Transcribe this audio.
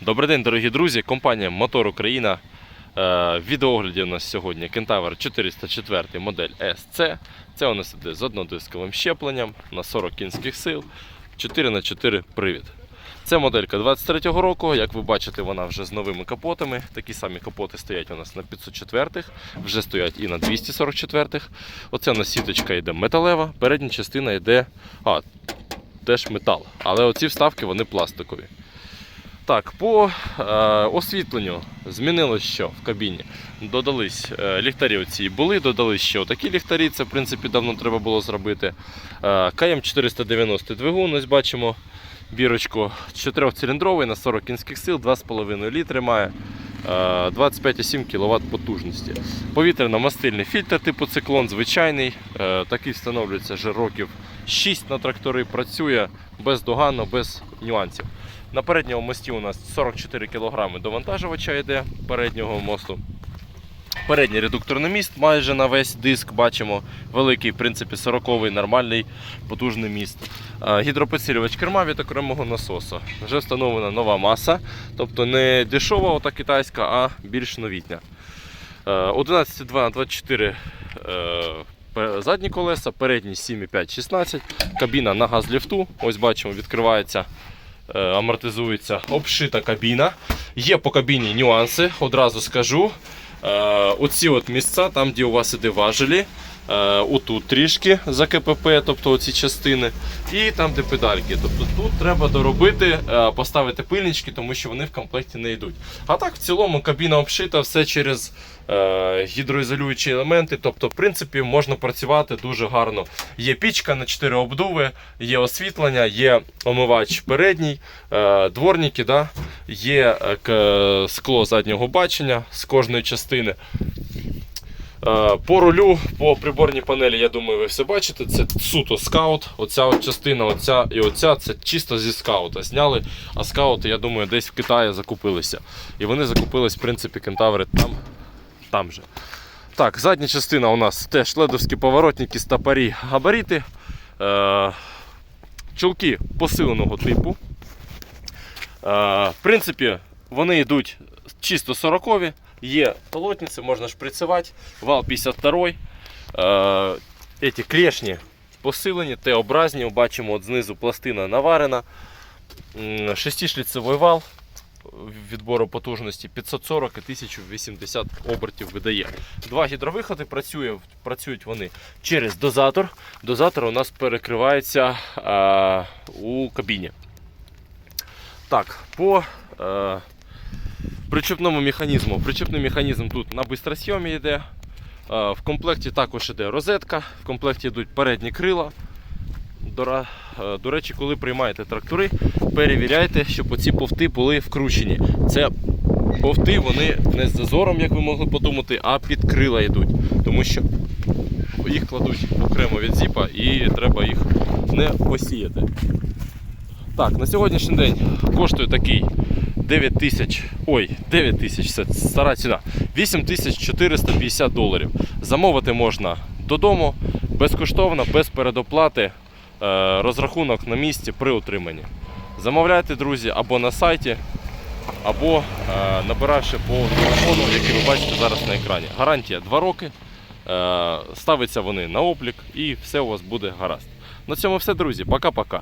Добрий день, дорогі друзі. Компанія Мотор Україна. Е, В відеогляді у нас сьогодні Кентавр 404 модель SC. Це у нас іде з однодисковим щепленням на 40 кінських сил, 4х4 привід. Це моделька 23-го року. Як ви бачите, вона вже з новими капотами. Такі самі капоти стоять у нас на 504-х, вже стоять і на 244-х. Оце у нас сіточка йде металева, передня частина йде а, теж метал. Але оці вставки вони пластикові. Так, по е, освітленню змінилось що в кабіні. Додались е, ліхтарі оці були, додались ще такі ліхтарі, це в принципі давно треба було зробити. Е, КМ 490 двигун, ось бачимо бірочку 4-циліндровий на 40 кінських сил, 2,5 літри має. Е, 25,7 кВт потужності. Повітряно-мастильний фільтр типу циклон, звичайний. е, Такий встановлюється вже років 6 на трактори. Працює бездоганно, без нюансів. На передньому мості у нас 44 кг довантажувача йде переднього мосту. Передній редукторний міст майже на весь диск бачимо. Великий, в принципі, 40-й нормальний потужний міст. Е, Гідропідсилювач керма від окремого насоса. Вже встановлена нова маса, тобто не дешова, ота китайська, а більш новітня. Е, 11,2 на 24 е, задні колеса, передні 7,5 16. Кабіна на газліфту. Ось бачимо, відкривається е, амортизується обшита кабіна. Є по кабіні нюанси, одразу скажу. Е, Оці от місця, там, де у вас іде важелі, е, отут трішки за КПП, тобто оці частини, і там, де педальки. Тобто тут треба доробити, е, поставити пильнички, тому що вони в комплекті не йдуть. А так, в цілому, кабіна обшита, все через гідроізолюючі елементи. Тобто, в принципі, можна працювати дуже гарно. Є пічка на 4 обдуви, є освітлення, є омивач передній, дворники, да? Є е, скло заднього бачення з кожної частини. Е, По рулю, по приборній панелі, я думаю, ви все бачите. Це суто скаут. Оця от частина, оця і оця це чисто зі скаута. Зняли, а скаути, я думаю, десь в Китаї закупилися. І вони закупились, в принципі, кентаври там, там же. Так, задня частина у нас теж ледовські поворотники, стопорі, габарити. Е, чулки посиленого типу. Е, в принципі, вони йдуть чисто 40 Є полотниці, можна шприцювати. Вал 52 е, Эти клешні посилені, Т-образні. Бачимо от знизу пластина наварена. М, Шестишліцевий вал відбору потужності 540 і 1080 обертів видає. Два гідровиходи працює, працюють вони через дозатор. Дозатор у нас перекривається е, у кабіні. Так, по е, причепному механізму. Причепний механізм тут на бистросйомі йде. Е, в комплекті також йде розетка, в комплекті йдуть передні крила. До, е, до речі, коли приймаєте трактори, перевіряйте, щоб оці повти були вкручені. Це повти вони не з зазором, як ви могли подумати, а під крила йдуть. Тому що їх кладуть окремо від зіпа і треба їх не посіяти. Так, на сьогоднішній день коштує такий 9 тисяч, ой, 9 тисяч, це стара ціна, 8450 доларів. Замовити можна додому, безкоштовно, без передоплати, е, розрахунок на місці при утриманні. Замовляйте, друзі, або на сайті, або е, набиравши по телефону, який ви бачите зараз на екрані. Гарантія 2 роки. Е, ставиться вони на облік і все у вас буде гаразд. На цьому все, друзі. Пока-пока.